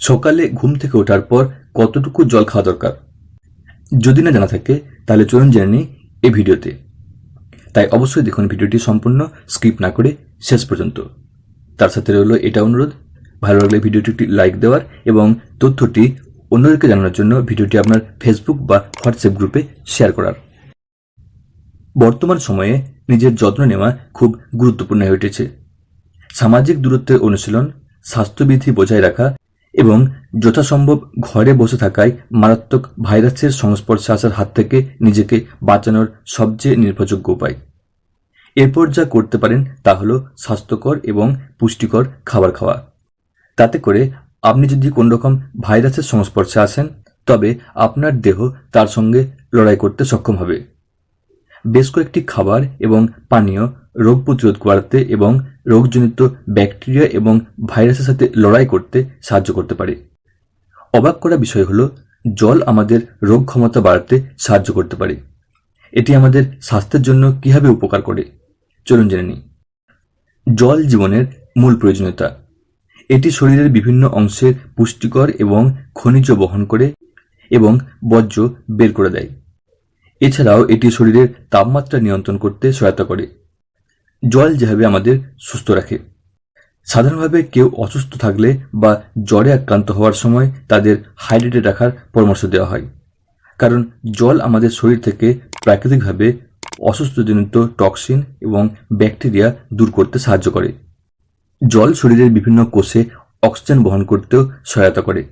সকালে ঘুম থেকে ওঠার পর কতটুকু জল খাওয়া দরকার? যদি না জানা থাকে, তাহলে চলুন জেনে নিই এই ভিডিওতে। তাই অবশ্যই দেখুন ভিডিওটি সম্পূর্ণ স্কিপ না করে শেষ পর্যন্ত। তার সাথে রইল এটা অনুরোধ, ভালো লাগলে ভিডিওটি একটি লাইক দেওয়ার এবং তথ্যটি অন্যদেরকে জানানোর জন্য ভিডিওটি আপনার ফেসবুক বা হোয়াটসঅ্যাপ গ্রুপে শেয়ার করার। বর্তমান সময়ে নিজের যত্ন নেওয়া খুব গুরুত্বপূর্ণ হয়ে উঠেছে। সামাজিক দূরত্বের অনুশীলন, স্বাস্থ্যবিধি বজায় রাখা এবং যথাসম্ভব ঘরে বসে থাকায় মারাত্মক ভাইরাসের সংস্পর্শে আসার হাত থেকে নিজেকে বাঁচানোর সবচেয়ে নির্ভরযোগ্য উপায়। এরপর যা করতে পারেন তা হল স্বাস্থ্যকর এবং পুষ্টিকর খাবার খাওয়া। তাতে করে আপনি যদি কোন রকম ভাইরাসের সংস্পর্শে আসেন, তবে আপনার দেহ তার সঙ্গে লড়াই করতে সক্ষম হবে। বেশ কয়েকটি খাবার এবং পানীয় রোগ প্রতিরোধ বাড়াতে এবং রোগজনিত ব্যাকটেরিয়া এবং ভাইরাসের সাথে লড়াই করতে সাহায্য করতে পারে। অবাক করা বিষয় হলো, জল আমাদের রোগ ক্ষমতা বাড়াতে সাহায্য করতে পারে। এটি আমাদের স্বাস্থ্যের জন্য কীভাবে উপকার করে? চলুন জেনে নিই। জল জীবনের মূল প্রয়োজনীয়তা। এটি শরীরের বিভিন্ন অংশের পুষ্টিকর এবং খনিজ বহন করে এবং বর্জ্য বের করে দেয়। এছাড়াও এটি শরীরের তাপমাত্রা নিয়ন্ত্রণ করতে সহায়তা করে। জল যেভাবে আমাদের সুস্থ রাখে। সাধারণভাবে কেউ অসুস্থ থাকলে বা জ্বরে আক্রান্ত হওয়ার সময় তাদের হাইড্রেটেড রাখার পরামর্শ দেওয়া হয়। কারণ জল আমাদের শরীর থেকে প্রাকৃতিকভাবে অসুস্থজনিত টক্সিন এবং ব্যাকটেরিয়া দূর করতে সাহায্য করে। জল শরীরের বিভিন্ন কোষে অক্সিজেন বহন করতেও সহায়তা করে।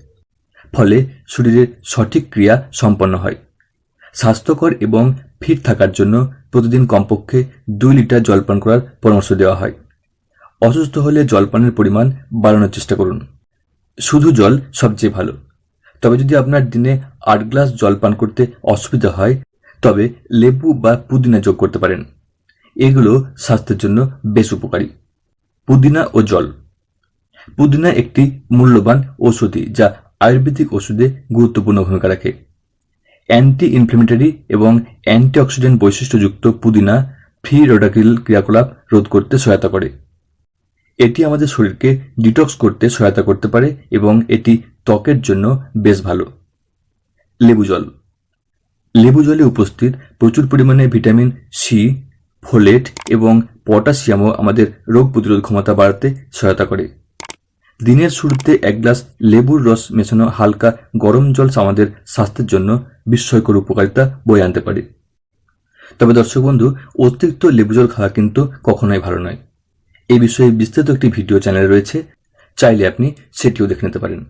ফলে শরীরের সঠিক ক্রিয়া সম্পন্ন হয়। স্বাস্থ্যকর এবং ফিট থাকার জন্য প্রতিদিন কমপক্ষে দুই লিটার জল পান করার পরামর্শ দেওয়া হয়। অসুস্থ হলে জলপানের পরিমাণ বাড়ানোর চেষ্টা করুন। শুধু জল সবচেয়ে ভালো। তবে যদি আপনার দিনে আট গ্লাস জল পান করতে অসুবিধা হয়, তবে লেবু বা পুদিনা যোগ করতে পারেন। এগুলো স্বাস্থ্যের জন্য বেশ উপকারী। পুদিনা ও জল। পুদিনা একটি মূল্যবান ঔষধি যা আয়ুর্বেদিক ওষুধে গুরুত্বপূর্ণ ভূমিকা রাখে। অ্যান্টি ইনফ্লেমেটরি এবং অ্যান্টিঅক্সিডেন্ট বৈশিষ্ট্যযুক্ত পুদিনা ফ্রি রোডাকিল ক্রিয়াকলাপ রোধ করতে সহায়তা করে। এটি আমাদের শরীরকে ডিটক্স করতে সহায়তা করতে পারে এবং এটি ত্বকের জন্য বেশ ভালো। লেবু জল। লেবু জলে উপস্থিত প্রচুর পরিমাণে ভিটামিন সি ফোলেট এবং পটাশিয়ামও আমাদের রোগ প্রতিরোধ ক্ষমতা বাড়াতে সহায়তা করে। দিনের শুরুতে এক গ্লাস লেবুর রস মেশানো হালকা গরম জল আমাদের স্বাস্থ্যের জন্য বিস্ময়কর উপকারিতা বয়ে আনতে পারে। তবে দর্শক বন্ধু, অতিরিক্ত লেবু জল খাওয়া কিন্তু কখনোই ভালো নয়। এই বিষয়ে বিস্তৃত একটি ভিডিও চ্যানেল রয়েছে। চাইলে আপনি সেটিও দেখে নিতে পারেন।